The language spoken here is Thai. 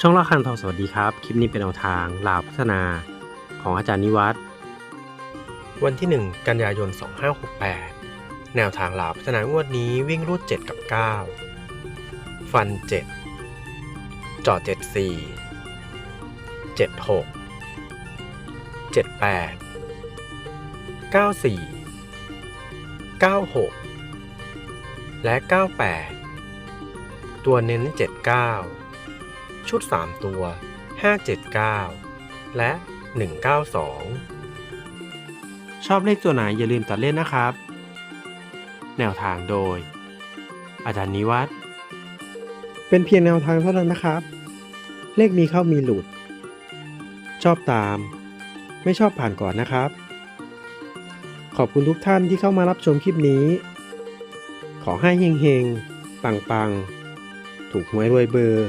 ช่องละคันทองสวัสดีครับ คลิปนี้เป็นแนวทางลาวพัฒนาของอาจารย์นิวัฒน์วันที่ 1 กันยายน 2568 แนวทางลาวพัฒนางวดนี้วิ่งรูด 7 กับ 9 ฟัน 7 จอด 74 76 78 94 96 และ 98 ตัวเน้น 79 ชุด 3 ตัว 579 และ 192 ชอบเลขตัวไหนอย่าลืมตัดเล่นนะครับ แนวทางโดย อาจารย์นิวัฒน์เป็นเพียงแนวทางเท่านั้นนะครับ เลขมีเข้ามีหลุด ชอบตาม ไม่ชอบผ่านก่อนนะครับ ขอบคุณทุกท่านที่เข้ามารับชมคลิปนี้ ขอให้เฮงๆ ปังๆ ถูกหวยรวยเบอร์